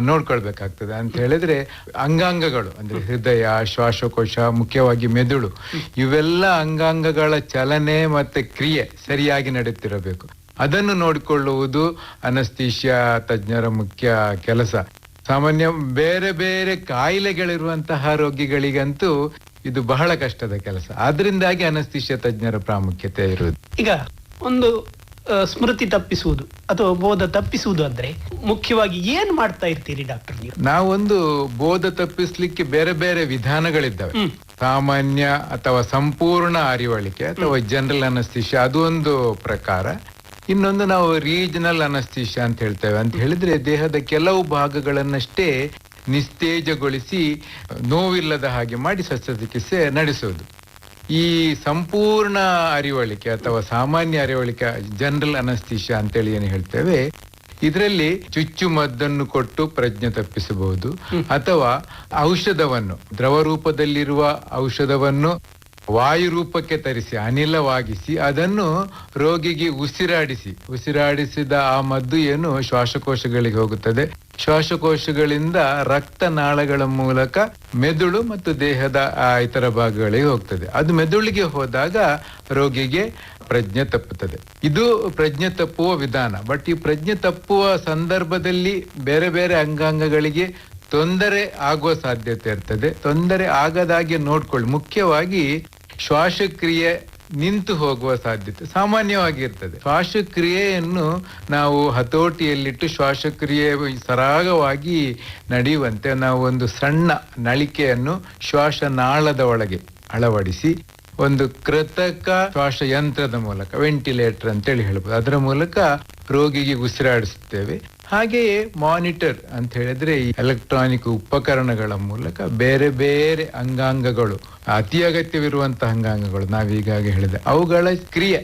ನೋಡ್ಕೊಳ್ಬೇಕಾಗ್ತದೆ. ಅಂತ ಹೇಳಿದ್ರೆ ಅಂಗಾಂಗಗಳು, ಅಂದ್ರೆ ಹೃದಯ, ಶ್ವಾಸಕೋಶ, ಮುಖ್ಯವಾಗಿ ಮೆದುಳು, ಇವೆಲ್ಲ ಅಂಗಾಂಗಗಳ ಚಲನೆ ಮತ್ತೆ ಕ್ರಿಯೆ ಸರಿಯಾಗಿ ನಡೆಯುತ್ತಿರಬೇಕು. ಅದನ್ನು ನೋಡಿಕೊಳ್ಳುವುದು ಅನಸ್ತೀಶಿಯಾ ತಜ್ಞರ ಮುಖ್ಯ ಕೆಲಸ. ಸಾಮಾನ್ಯ ಬೇರೆ ಬೇರೆ ಕಾಯಿಲೆಗಳಿರುವಂತಹ ರೋಗಿಗಳಿಗಂತೂ ಇದು ಬಹಳ ಕಷ್ಟದ ಕೆಲಸ. ಆದ್ರಿಂದಾಗಿ ಅನಸ್ತಿಶ್ಯ ತಜ್ಞರ ಪ್ರಾಮುಖ್ಯತೆ ಇರುವುದು. ಈಗ ಒಂದು ಸ್ಮೃತಿ ತಪ್ಪಿಸುವುದು ಅಥವಾ ಬೋಧ ತಪ್ಪಿಸುವುದು ಅಂದ್ರೆ ಮುಖ್ಯವಾಗಿ ಏನ್ ಮಾಡ್ತಾ ಇರ್ತೀರಿ ಡಾಕ್ಟರ್ ನೀವು? ನಾವೊಂದು ಬೋಧ ತಪ್ಪಿಸ್ಲಿಕ್ಕೆ ಬೇರೆ ಬೇರೆ ವಿಧಾನಗಳಿದ್ದಾವೆ. ಸಾಮಾನ್ಯ ಅಥವಾ ಸಂಪೂರ್ಣ ಅರಿವಳಿಕೆ ಅಥವಾ ಜನರಲ್ ಅನಸ್ತಿಷ್ಯ ಅದು ಒಂದು ಪ್ರಕಾರ. ಇನ್ನೊಂದು ನಾವು ರೀಜನಲ್ ಅನಸ್ತಿಷ್ಯ ಅಂತ ಹೇಳ್ತೇವೆ. ಅಂತ ಹೇಳಿದ್ರೆ ದೇಹದ ಕೆಲವು ಭಾಗಗಳನ್ನಷ್ಟೇ ನಿಸ್ತೇಜಗೊಳಿಸಿ ನೋವಿಲ್ಲದ ಹಾಗೆ ಮಾಡಿ ಶಸ್ತ್ರಚಿಕಿತ್ಸೆ ನಡೆಸುವುದು ಈ ಸಂಪೂರ್ಣ ಅರಿವಳಿಕೆ ಅಥವಾ ಸಾಮಾನ್ಯ ಅರಿವಳಿಕೆ ಜನರಲ್ ಅನಸ್ತಿಷ್ಯ ಅಂತೇಳಿ ಏನು ಹೇಳ್ತೇವೆ ಇದರಲ್ಲಿ ಚುಚ್ಚು ಮದ್ದನ್ನು ಕೊಟ್ಟು ಪ್ರಜ್ಞೆ ತಪ್ಪಿಸಬಹುದು. ಅಥವಾ ಔಷಧವನ್ನು ದ್ರವ ರೂಪದಲ್ಲಿರುವ ಔಷಧವನ್ನು ವಾಯು ರೂಪಕ್ಕೆ ತರಿಸಿ, ಅನಿಲವಾಗಿಸಿ, ಅದನ್ನು ರೋಗಿಗೆ ಉಸಿರಾಡಿಸಿ. ಉಸಿರಾಡಿಸಿದ ಆ ಮದ್ದು ಏನು? ಶ್ವಾಸಕೋಶಗಳಿಗೆ ಹೋಗುತ್ತದೆ. ಶ್ವಾಸಕೋಶಗಳಿಂದ ರಕ್ತನಾಳಗಳ ಮೂಲಕ ಮೆದುಳು ಮತ್ತು ದೇಹದ ಇತರ ಭಾಗಗಳಿಗೆ ಹೋಗ್ತದೆ. ಅದು ಮೆದುಳಿಗೆ ಹೋದಾಗ ರೋಗಿಗೆ ಪ್ರಜ್ಞೆ ತಪ್ಪುತ್ತದೆ. ಇದು ಪ್ರಜ್ಞೆ ತಪ್ಪುವ ವಿಧಾನ. ಬಟ್ ಈ ಪ್ರಜ್ಞೆ ತಪ್ಪುವ ಸಂದರ್ಭದಲ್ಲಿ ಬೇರೆ ಬೇರೆ ಅಂಗಾಂಗಗಳಿಗೆ ತೊಂದರೆ ಆಗುವ ಸಾಧ್ಯತೆ ಇರ್ತದೆ. ತೊಂದರೆ ಆಗದಾಗೆ ನೋಡ್ಕೊಳ್ಳಿ. ಮುಖ್ಯವಾಗಿ ಶ್ವಾಸಕ್ರಿಯೆ ನಿಂತು ಹೋಗುವ ಸಾಧ್ಯತೆ ಸಾಮಾನ್ಯವಾಗಿ ಇರ್ತದೆ ಶ್ವಾಸಕ್ರಿಯೆಯನ್ನು ನಾವು ಹತೋಟಿಯಲ್ಲಿಟ್ಟು ಶ್ವಾಸಕ್ರಿಯೆ ಸರಾಗವಾಗಿ ನಡೆಯುವಂತೆ ನಾವು ಒಂದು ಸಣ್ಣ ನಳಿಕೆಯನ್ನು ಶ್ವಾಸನಾಳದ ಒಳಗೆ ಅಳವಡಿಸಿ ಒಂದು ಕೃತಕ ಶ್ವಾಸ ಯಂತ್ರದ ಮೂಲಕ, ವೆಂಟಿಲೇಟರ್ ಅಂತೇಳಿ ಹೇಳ್ಬೋದು. ಅದರ ಮೂಲಕ ರೋಗಿಗೆ ಉಸಿರಾಡಿಸುತ್ತೇವೆ. ಹಾಗೆಯೇ ಮಾನಿಟರ್ ಅಂತ ಹೇಳಿದ್ರೆ ಈ ಎಲೆಕ್ಟ್ರಾನಿಕ್ ಉಪಕರಣಗಳ ಮೂಲಕ ಬೇರೆ ಬೇರೆ ಅಂಗಾಂಗಗಳು, ಅತಿ ಅಗತ್ಯವಿರುವಂತಹ ಅಂಗಾಂಗಗಳು ನಾವೀಗಾಗ ಹೇಳಿದೆ. ಅವುಗಳ ಕ್ರಿಯೆ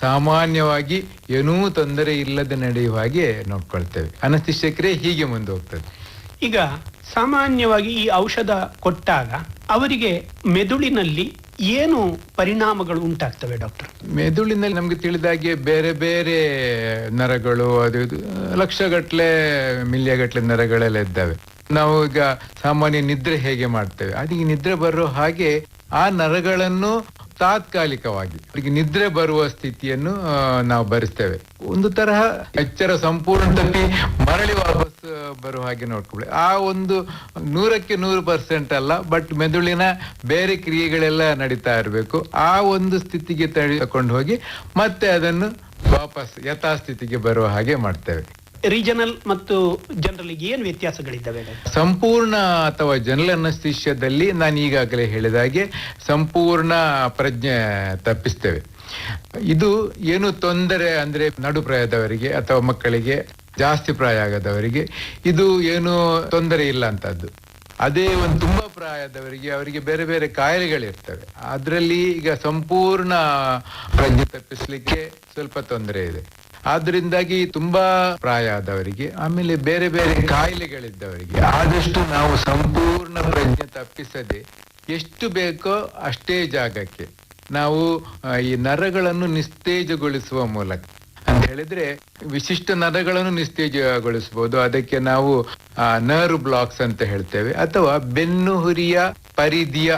ಸಾಮಾನ್ಯವಾಗಿ ಏನೂ ತೊಂದರೆ ಇಲ್ಲದೆ ನಡೆಯುವ ಹಾಗೆ ನೋಡ್ಕೊಳ್ತೇವೆ. ಅನಸ್ತಿಷ್ಯ ಕ್ರಿಯೆ ಹೀಗೆ ಮುಂದೆ ಹೋಗ್ತದೆ ಈಗ ಸಾಮಾನ್ಯವಾಗಿ ಈ ಔಷಧ ಕೊಟ್ಟಾಗ ಅವರಿಗೆ ಮೆದುಳಿನಲ್ಲಿ ಏನು ಪರಿಣಾಮಗಳು ಉಂಟಾಗ್ತವೆ, ಡಾಕ್ಟರ್? ಮೆದುಳಿನಲ್ಲಿ ನಮ್ಗೆ ತಿಳಿದಾಗೆ ಬೇರೆ ಬೇರೆ ನರಗಳು, ಅದು ಲಕ್ಷಗಟ್ಲೆ ಮಿಲಿಯಗಟ್ಲೆ ನರಗಳೆಲ್ಲ ಇದ್ದಾವೆ. ನಾವು ಈಗ ಸಾಮಾನ್ಯ ನಿದ್ರೆ ಹೇಗೆ ಮಾಡ್ತೇವೆ? ಅದಕ್ಕೆ ನಿದ್ರೆ ಬರೋ ಹಾಗೆ ಆ ನರಗಳನ್ನು ತಾತ್ಕಾಲಿಕವಾಗಿ ಅವರಿಗೆ ನಿದ್ರೆ ಬರುವ ಸ್ಥಿತಿಯನ್ನು ನಾವು ಬರೆಸ್ತೇವೆ. ಒಂದು ತರಹ ಎಚ್ಚರ ಸಂಪೂರ್ಣ ತಪ್ಪಿ ಮರಳಿ ವಾಪಸ್ ಬರುವ ಹಾಗೆ ನೋಡ್ಕೊಳ್ಳಿ. ಆ ಒಂದು ನೂರಕ್ಕೆ ನೂರು ಪರ್ಸೆಂಟ್ ಅಲ್ಲ, ಬಟ್ ಮೆದುಳಿನ ಬೇರೆ ಕ್ರಿಯೆಗಳೆಲ್ಲ ನಡೀತಾ ಇರಬೇಕು. ಆ ಒಂದು ಸ್ಥಿತಿಗೆ ತಗೊಂಡು ಹೋಗಿ ಮತ್ತೆ ಅದನ್ನು ವಾಪಸ್ ಯಥಾಸ್ಥಿತಿಗೆ ಬರುವ ಹಾಗೆ ಮಾಡ್ತೇವೆ. ರೀಜನಲ್ ಮತ್ತು ಜನರಲ್ ಏನು ವ್ಯತ್ಯಾಸಗಳಿದ್ದಾವೆ? ಸಂಪೂರ್ಣ ಅಥವಾ ಜನರಲ್ ಅನಸ್ತಿಷ್ಯದಲ್ಲಿ ನಾನು ಈಗಾಗಲೇ ಹೇಳಿದ ಹಾಗೆ ಸಂಪೂರ್ಣ ಪ್ರಜ್ಞೆ ತಪ್ಪಿಸ್ತೇವೆ. ಇದು ಏನು ತೊಂದರೆ ಅಂದ್ರೆ ನಡು ಪ್ರಾಯದವರಿಗೆ ಅಥವಾ ಮಕ್ಕಳಿಗೆ ಜಾಸ್ತಿ ಪ್ರಾಯ ಆಗದವರಿಗೆ ಇದು ಏನು ತೊಂದರೆ ಇಲ್ಲ ಅಂತದ್ದು. ಅದೇ ಒಂದು ತುಂಬಾ ಪ್ರಾಯದವರಿಗೆ ಅವರಿಗೆ ಬೇರೆ ಬೇರೆ ಕಾಯಿಲೆಗಳಿರ್ತವೆ. ಅದರಲ್ಲಿ ಈಗ ಸಂಪೂರ್ಣ ಪ್ರಜ್ಞೆ ತಪ್ಪಿಸ್ಲಿಕ್ಕೆ ಸ್ವಲ್ಪ ತೊಂದರೆ ಇದೆ. ಆದ್ರಿಂದಾಗಿ ತುಂಬಾ ಪ್ರಾಯ ಆದವರಿಗೆ, ಆಮೇಲೆ ಬೇರೆ ಬೇರೆ ಕಾಯಿಲೆಗಳಿದ್ದವರಿಗೆ ಆದಷ್ಟು ನಾವು ಸಂಪೂರ್ಣ ಪ್ರಜ್ಞೆ ತಪ್ಪಿಸದೆ ಎಷ್ಟು ಬೇಕೋ ಅಷ್ಟೇ ಜಾಗಕ್ಕೆ ನಾವು ಈ ನರಗಳನ್ನು ನಿಸ್ತೇಜಗೊಳಿಸುವ ಮೂಲಕ. ಅಂತ ಹೇಳಿದ್ರೆ ವಿಶಿಷ್ಟ ನರಗಳನ್ನು ನಿಸ್ತೇಜಗೊಳಿಸಬಹುದು ಅದಕ್ಕೆ ನಾವು ನರ್ ಬ್ಲಾಕ್ಸ್ ಅಂತ ಹೇಳ್ತೇವೆ. ಅಥವಾ ಬೆನ್ನು ಹುರಿಯ ಪರಿಧಿಯ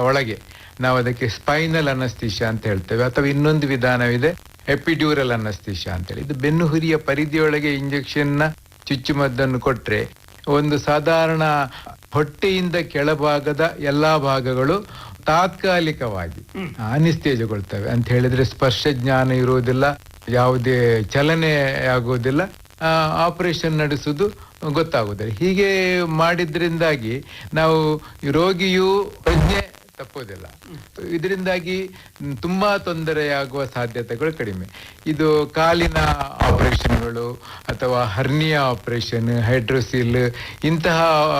ಒಳಗೆ ನಾವು ಅದಕ್ಕೆ ಸ್ಪೈನಲ್ ಅನಸ್ತಿಷ ಅಂತ ಹೇಳ್ತೇವೆ. ಅಥವಾ ಇನ್ನೊಂದು ವಿಧಾನವಿದೆ ಎಪಿಡ್ಯೂರಲ್ ಅಂತ ಅಂತೇಳಿ. ಇದು ಬೆನ್ನು ಹುರಿಯ ಪರಿಧಿಯೊಳಗೆ ಇಂಜೆಕ್ಷನ್ನ ಚುಚ್ಚುಮದ್ದನ್ನು ಕೊಟ್ರೆ ಒಂದು ಸಾಧಾರಣ ಹೊಟ್ಟೆಯಿಂದ ಕೆಳಭಾಗದ ಎಲ್ಲಾ ಭಾಗಗಳು ತಾತ್ಕಾಲಿಕವಾಗಿ ಅನಿಸ್ತೇಜಗೊಳ್ತವೆ ಅಂತ ಹೇಳಿದ್ರೆ ಸ್ಪರ್ಶ ಜ್ಞಾನ ಇರುವುದಿಲ್ಲ ಯಾವುದೇ ಚಲನೆ ಆಗುವುದಿಲ್ಲ ಆಪರೇಷನ್ ನಡೆಸುವುದು ಗೊತ್ತಾಗುವುದಿಲ್ಲ. ಹೀಗೆ ಮಾಡಿದ್ರಿಂದಾಗಿ ನಾವು ರೋಗಿಯು ಪ್ರಜ್ಞೆ ತಪ್ಪೋದಿಲ್ಲ ಇದರಿಂದಾಗಿ ತುಂಬಾ ತೊಂದರೆಯಾಗುವ ಸಾಧ್ಯತೆಗಳು ಕಡಿಮೆ. ಇದು ಕಾಲಿನ ಆಪರೇಷನ್ಗಳು ಅಥವಾ ಹರ್ನಿಯಾ ಆಪರೇಷನ್, ಹೈಡ್ರೋಸಿಲ್, ಇಂತಹ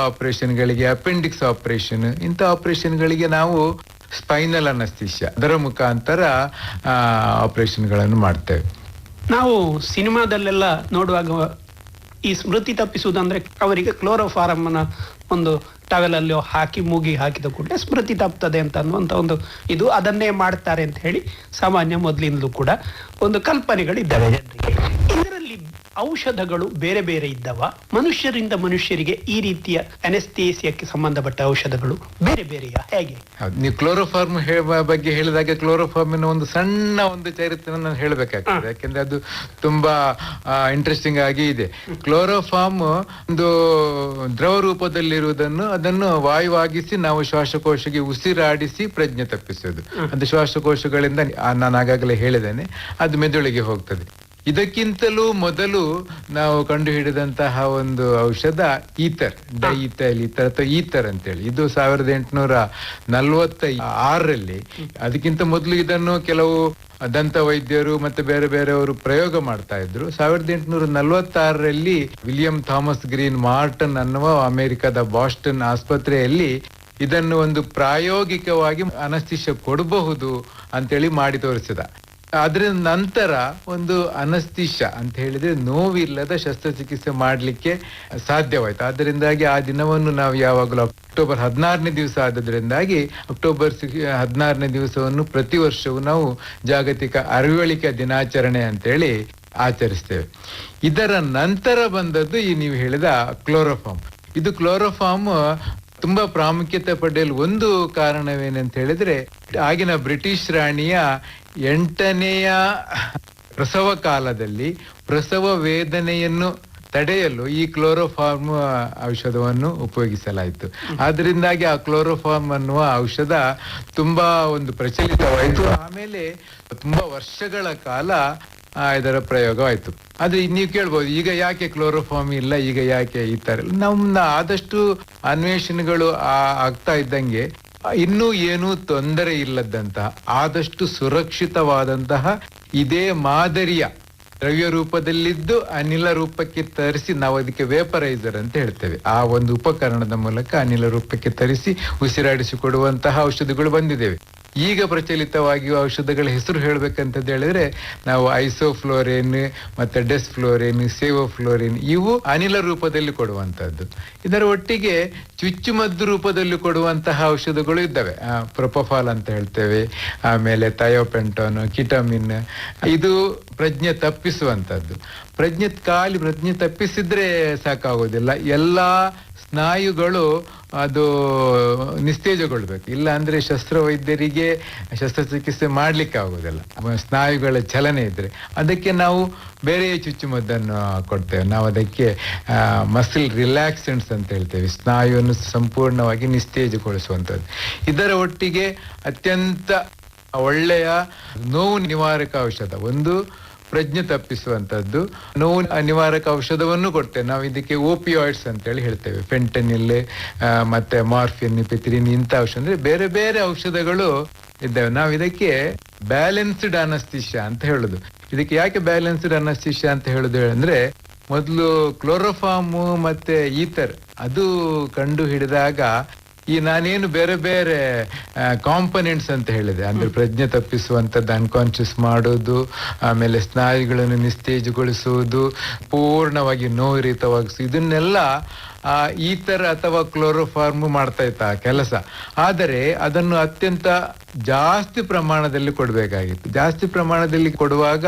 ಆಪರೇಷನ್ಗಳಿಗೆ ಅಪೆಂಡಿಕ್ಸ್ ಆಪರೇಷನ್ ಇಂತಹ ಆಪರೇಷನ್ಗಳಿಗೆ ನಾವು ಸ್ಪೈನಲ್ ಅನಸ್ತಿಷ್ಯ ಅದರ ಮುಖಾಂತರ ಆಪರೇಷನ್ಗಳನ್ನು ಮಾಡ್ತೇವೆ. ನಾವು ಸಿನಿಮಾದಲ್ಲೆಲ್ಲ ನೋಡುವಾಗ ಈ ಸ್ಮೃತಿ ತಪ್ಪಿಸುವುದಂದ್ರೆ ಅವರಿಗೆ ಕ್ಲೋರೋಫಾರಮ್ನ ಒಂದು ಟವೆಲಲ್ಲಿ ಹಾಕಿ ಮೂಗಿ ಹಾಕಿದ ಕೂಡಲೇ ಸ್ಮೃತಿ ತಪ್ಪುತ್ತದೆ ಅಂತ ಅನ್ನುವಂಥ ಒಂದು ಇದು ಅದನ್ನೇ ಮಾಡ್ತಾರೆ ಅಂತ ಹೇಳಿ ಸಾಮಾನ್ಯ ಮೊದಲಿಂದಲೂ ಕೂಡ ಒಂದು ಕಲ್ಪನೆಗಳಿದ್ದಾವೆ ಜನರಿಗೆ. ಇದರಲ್ಲಿ ಔಷಧಗಳು ಬೇರೆ ಬೇರೆ ಇದ್ದವ. ಮನುಷ್ಯರಿಂದ ಮನುಷ್ಯರಿಗೆ ಈ ರೀತಿಯ ಅನೆಸ್ತೇಸಿಯಕ್ಕೆ ಸಂಬಂಧಪಟ್ಟ ಔಷಧಗಳು ಬೇರೆ ಬೇರೆಯ? ಹೇಗೆ? ನೀವು ಕ್ಲೋರೋಫಾರ್ಮ್ ಬಗ್ಗೆ ಹೇಳಿದಾಗ ಕ್ಲೋರೋಫಾರ್ಮಿನ ಒಂದು ಸಣ್ಣ ಒಂದು ಚರಿತ್ರೆ ನಾನು ಹೇಳಬೇಕಾಗ್ತದೆ. ಯಾಕೆಂದ್ರೆ ಅದು ತುಂಬಾ ಇಂಟ್ರೆಸ್ಟಿಂಗ್ ಆಗಿ ಇದೆ. ಕ್ಲೋರೋಫಾರ್ಮ್ ಒಂದು ದ್ರವ ರೂಪದಲ್ಲಿರುವುದನ್ನು ಅದನ್ನು ವಾಯುವಾಗಿಸಿ ನಾವು ಶ್ವಾಸಕೋಶಕ್ಕೆ ಉಸಿರಾಡಿಸಿ ಪ್ರಜ್ಞೆ ತಪ್ಪಿಸೋದು ಅದು ಶ್ವಾಸಕೋಶಗಳಿಂದ ನಾನು ಆಗಾಗಲೇ ಹೇಳಿದ್ದೇನೆ ಅದು ಮೆದುಳಿಗೆ ಹೋಗ್ತದೆ. ಇದಕ್ಕಿಂತಲೂ ಮೊದಲು ನಾವು ಕಂಡುಹಿಡಿದಂತಹ ಒಂದು ಔಷಧ ಈಥರ್ ಡೈಥೈಲ್ ಈತರ್ ಅಥವಾ ಈಥರ್ ಅಂತೇಳಿ. ಇದು ಸಾವಿರದ ಎಂಟುನೂರ ನಲವತ್ತ ಆರರಲ್ಲಿ ಅದಕ್ಕಿಂತ ಮೊದಲು ಇದನ್ನು ಕೆಲವು ದಂತ ವೈದ್ಯರು ಮತ್ತೆ ಬೇರೆ ಬೇರೆಯವರು ಪ್ರಯೋಗ ಮಾಡ್ತಾ ಇದ್ರು. ಸಾವಿರದ ಎಂಟುನೂರ ನಲವತ್ತಾರರಲ್ಲಿ ವಿಲಿಯಂ ಥಾಮಸ್ ಗ್ರೀನ್ ಮಾರ್ಟನ್ ಅನ್ನುವ ಅಮೆರಿಕದ ಬಾಸ್ಟನ್ ಆಸ್ಪತ್ರೆಯಲ್ಲಿ ಇದನ್ನು ಒಂದು ಪ್ರಾಯೋಗಿಕವಾಗಿ ಅನಸ್ತಿಷ್ಯ ಕೊಡಬಹುದು ಅಂತೇಳಿ ಮಾಡಿ ತೋರಿಸಿದ. ಅದರ ನಂತರ ಒಂದು ಅನಸ್ತಿಷ ಅಂತ ಹೇಳಿದ್ರೆ ನೋವಿಲ್ಲದ ಶಸ್ತ್ರಚಿಕಿತ್ಸೆ ಮಾಡಲಿಕ್ಕೆ ಸಾಧ್ಯವಾಯ್ತು. ಆದ್ದರಿಂದಾಗಿ ಆ ದಿನವನ್ನು ನಾವು ಯಾವಾಗಲೂ ಅಕ್ಟೋಬರ್ ಹದಿನಾರನೇ ದಿವಸ ಆದದ್ರಿಂದಾಗಿ ಅಕ್ಟೋಬರ್ ಹದಿನಾರನೇ ದಿವಸವನ್ನು ಪ್ರತಿ ವರ್ಷವೂ ನಾವು ಜಾಗತಿಕ ಅರಿವಳಿಕೆ ದಿನಾಚರಣೆ ಅಂತೇಳಿ ಆಚರಿಸ್ತೇವೆ. ಇದರ ನಂತರ ಬಂದದ್ದು ಈ ನೀವು ಹೇಳಿದ ಕ್ಲೋರೋಫಾರ್ಮ್. ಇದು ಕ್ಲೋರೋಫಾರ್ಮ್ ತುಂಬಾ ಪ್ರಾಮುಖ್ಯತೆ ಪಡೆಯಲು ಒಂದು ಕಾರಣವೇನಂತ ಹೇಳಿದ್ರೆ, ಆಗಿನ ಬ್ರಿಟಿಷ್ ರಾಣಿಯ ಎಂಟನೆಯ ಪ್ರಸವ ಕಾಲದಲ್ಲಿ ಪ್ರಸವ ವೇದನೆಯನ್ನು ತಡೆಯಲು ಈ ಕ್ಲೋರೋಫಾರ್ಮ್ ಔಷಧವನ್ನು ಉಪಯೋಗಿಸಲಾಯಿತು. ಆದ್ರಿಂದಾಗಿ ಆ ಕ್ಲೋರೋಫಾರ್ಮ್ ಅನ್ನುವ ಔಷಧ ತುಂಬಾ ಒಂದು ಪ್ರಚಲಿತವಾಯಿತು. ಆಮೇಲೆ ತುಂಬಾ ವರ್ಷಗಳ ಕಾಲ ಇದರ ಪ್ರಯೋಗವಾಯಿತು. ಆದ್ರೆ ನೀವು ಕೇಳ್ಬೋದು, ಈಗ ಯಾಕೆ ಕ್ಲೋರೋಫಾರ್ಮ್ ಇಲ್ಲ, ಈಗ ಯಾಕೆ ಈ ತರ? ನಮ್ನ ಆದಷ್ಟು ಅನ್ವೇಷಣೆಗಳು ಆಗ್ತಾ ಇದ್ದಂಗೆ ಇನ್ನೂ ಏನೂ ತೊಂದರೆ ಇಲ್ಲದಂತಹ ಆದಷ್ಟು ಸುರಕ್ಷಿತವಾದಂತಹ ಇದೇ ಮಾದರಿಯ ದ್ರವ್ಯ ರೂಪದಲ್ಲಿದ್ದು ಅನಿಲ ರೂಪಕ್ಕೆ ತರಿಸಿ ನಾವು ಅದಕ್ಕೆ ವೇಪರೈಸರ್ ಅಂತ ಹೇಳ್ತೇವೆ. ಆ ಒಂದು ಉಪಕರಣದ ಮೂಲಕ ಅನಿಲ ರೂಪಕ್ಕೆ ತರಿಸಿ ಉಸಿರಾಡಿಸಿಕೊಡುವಂತಹ ಔಷಧಿಗಳು ಬಂದಿದ್ದೇವೆ. ಈಗ ಪ್ರಚಲಿತವಾಗಿರುವ ಔಷಧಗಳ ಹೆಸರು ಹೇಳಬೇಕಂತ ಹೇಳಿದ್ರೆ ನಾವು ಐಸೋಫ್ಲೋರೇನ್, ಮತ್ತೆ ಡೆಸ್ಫ್ಲೋರೇನ್, ಸೇವೋಫ್ಲೋರೇನ್, ಇವು ಅನಿಲ ರೂಪದಲ್ಲಿ ಕೊಡುವಂಥದ್ದು ಇದರ ಒಟ್ಟಿಗೆ ಚುಚ್ಚುಮದ್ದು ರೂಪದಲ್ಲಿ ಕೊಡುವಂತಹ ಔಷಧಗಳು ಇದ್ದಾವೆ. ಪ್ರೊಪೊಫಾಲ್ ಅಂತ ಹೇಳ್ತೇವೆ, ಆಮೇಲೆ ಥಯೋಪೆಂಟೋನ್, ಕಿಟಮಿನ್, ಇದು ಪ್ರಜ್ಞೆ ತಪ್ಪಿಸುವಂಥದ್ದು ಪ್ರಜ್ಞೆ ಖಾಲಿ ಪ್ರಜ್ಞೆ ತಪ್ಪಿಸಿದ್ರೆ ಸಾಕಾಗೋದಿಲ್ಲ. ಎಲ್ಲಾ ಸ್ನಾಯುಗಳು ಅದು ನಿಸ್ತೇಜಗೊಳ್ಬೇಕು. ಇಲ್ಲ ಅಂದ್ರೆ ಶಸ್ತ್ರವೈದ್ಯರಿಗೆ ಶಸ್ತ್ರಚಿಕಿತ್ಸೆ ಮಾಡ್ಲಿಕ್ಕೆ ಆಗೋದಿಲ್ಲ ಸ್ನಾಯುಗಳ ಚಲನೆ ಇದ್ರೆ ಅದಕ್ಕೆ ನಾವು ಬೇರೆ ಚುಚ್ಚುಮದ್ದನ್ನು ಕೊಡ್ತೇವೆ. ನಾವು ಅದಕ್ಕೆ ಮಸಲ್ ರಿಲ್ಯಾಕ್ಸೆಂಟ್ಸ್ ಅಂತ ಹೇಳ್ತೇವೆ. ಸ್ನಾಯುವನ್ನು ಸಂಪೂರ್ಣವಾಗಿ ನಿಸ್ತೇಜಗೊಳಿಸುವಂಥದ್ದು. ಇದರ ಒಟ್ಟಿಗೆ ಅತ್ಯಂತ ಒಳ್ಳೆಯ ನೋವು ನಿವಾರಕ ಔಷಧ. ಒಂದು ಪ್ರಜ್ಞೆ ತಪ್ಪಿಸುವಂತದ್ದು ನೋವು ನಿವಾರಕ ಔಷಧವನ್ನು ಕೊಡ್ತೇವೆ. ನಾವು ಇದಕ್ಕೆ ಓಪಿಯಾಯ್ಡ್ಸ್ ಅಂತೇಳಿ ಹೇಳ್ತೇವೆ. ಫೆಂಟನಿಲ್ ಮತ್ತೆ ಮಾರ್ಫಿನ್ ಪಿತ್ರಿನ್ ಇಂಥ ಔಷಧ ಅಂದ್ರೆ ಬೇರೆ ಬೇರೆ ಔಷಧಗಳು ಇದ್ದಾವೆ. ನಾವು ಇದಕ್ಕೆ ಬ್ಯಾಲೆನ್ಸ್ಡ್ ಅನಸ್ತಿಷ್ಯ ಅಂತ ಹೇಳುದು. ಇದಕ್ಕೆ ಯಾಕೆ ಬ್ಯಾಲೆನ್ಸ್ಡ್ ಅನಸ್ತಿಷ್ಯ ಅಂತ ಹೇಳುದು ಅಂದ್ರೆ ಮೊದಲು ಕ್ಲೋರೋಫಾರ್ಮ್ ಮತ್ತೆ ಈಥರ್ ಅದು ಕಂಡು ಹಿಡಿದಾಗ ಈ ನಾನೇನು ಬೇರೆ ಬೇರೆ ಕಾಂಪನೆಂಟ್ಸ್ ಅಂತ ಹೇಳಿದೆ. ಅಂದ್ರೆ ಪ್ರಜ್ಞೆ ತಪ್ಪಿಸುವಂಥದ್ದು ಅನ್ಕಾನ್ಶಿಯಸ್ ಮಾಡೋದು ಆಮೇಲೆ ಸ್ನಾಯುಗಳನ್ನು ನಿಸ್ತೇಜಗೊಳಿಸುವುದು ಪೂರ್ಣವಾಗಿ ನೋವಿರಿತವಾಗಿಸು ಇದನ್ನೆಲ್ಲ ಆ ಈಥರ್ ಅಥವಾ ಕ್ಲೋರೋಫಾರ್ಮ್ ಮಾಡ್ತಾ ಇತ್ತ ಆ ಕೆಲಸ. ಆದರೆ ಅದನ್ನು ಅತ್ಯಂತ ಜಾಸ್ತಿ ಪ್ರಮಾಣದಲ್ಲಿ ಕೊಡಬೇಕಾಗಿತ್ತು. ಜಾಸ್ತಿ ಪ್ರಮಾಣದಲ್ಲಿ ಕೊಡುವಾಗ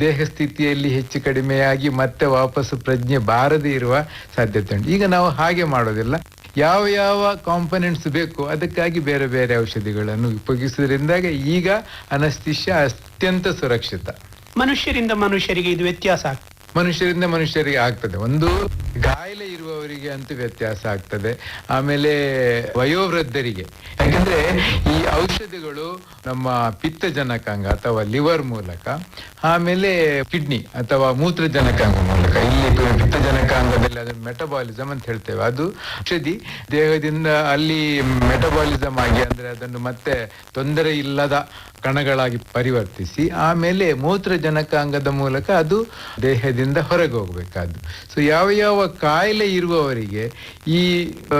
ದೇಹ ಸ್ಥಿತಿಯಲ್ಲಿ ಹೆಚ್ಚು ಕಡಿಮೆಯಾಗಿ ಮತ್ತೆ ವಾಪಸ್ ಪ್ರಜ್ಞೆ ಬಾರದೇ ಇರುವ ಸಾಧ್ಯತೆ ಉಂಟು. ಈಗ ನಾವು ಹಾಗೆ ಮಾಡೋದಿಲ್ಲ. ಯಾವ ಯಾವ ಕಾಂಪೊನೆಂಟ್ಸ್ ಬೇಕು ಅದಕ್ಕಾಗಿ ಬೇರೆ ಬೇರೆ ಔಷಧಿಗಳನ್ನು ಉಪಯೋಗಿಸುವುದರಿಂದಾಗಿ ಈಗ ಅನಸ್ತಿಷ್ಯ ಅತ್ಯಂತ ಸುರಕ್ಷಿತ. ಮನುಷ್ಯರಿಂದ ಮನುಷ್ಯರಿಗೆ ಇದು ವ್ಯತ್ಯಾಸ ಆಗ್ತದೆ ಮನುಷ್ಯರಿಂದ ಮನುಷ್ಯರಿಗೆ ಆಗ್ತದೆ. ಒಂದು ಕಾಯಿಲೆ ಇರುವವರಿಗೆ ಅಂತೂ ವ್ಯತ್ಯಾಸ ಆಗ್ತದೆ. ಆಮೇಲೆ ವಯೋವೃದ್ಧರಿಗೆ. ಯಾಕಂದ್ರೆ ಈ ಔಷಧಿಗಳು ನಮ್ಮ ಪಿತ್ತಜನಕಾಂಗ ಅಥವಾ ಲಿವರ್ ಮೂಲಕ, ಆಮೇಲೆ ಕಿಡ್ನಿ ಅಥವಾ ಮೂತ್ರಜನಕಾಂಗ ಮೂಲಕ. ಇಲ್ಲಿ ಪಿತ್ತಜನಕಾಂಗದಲ್ಲಿ ಮೆಟಬಾಲಿಸಂ ಮೆಟಬಾಲಿಸಮ್ ಅಂತ ಹೇಳ್ತೇವೆ. ಅದು ಔಷಧಿ ದೇಹದಿಂದ ಅಲ್ಲಿ ಮೆಟಬಾಲಿಸಮ್ ಆಗಿ ಅಂದ್ರೆ ಅದನ್ನು ಮತ್ತೆ ತೊಂದರೆ ಇಲ್ಲದ ಕಣಗಳಾಗಿ ಪರಿವರ್ತಿಸಿ ಆಮೇಲೆ ಮೂತ್ರಜನಕಾಂಗದ ಮೂಲಕ ಅದು ದೇಹದಿಂದ ಹೊರಗೆ ಹೋಗಬೇಕಾದ್ದು ಸೊ ಯಾವ ಯಾವ ಕಾಯಿಲೆ ಇರುವವರಿಗೆ ಈ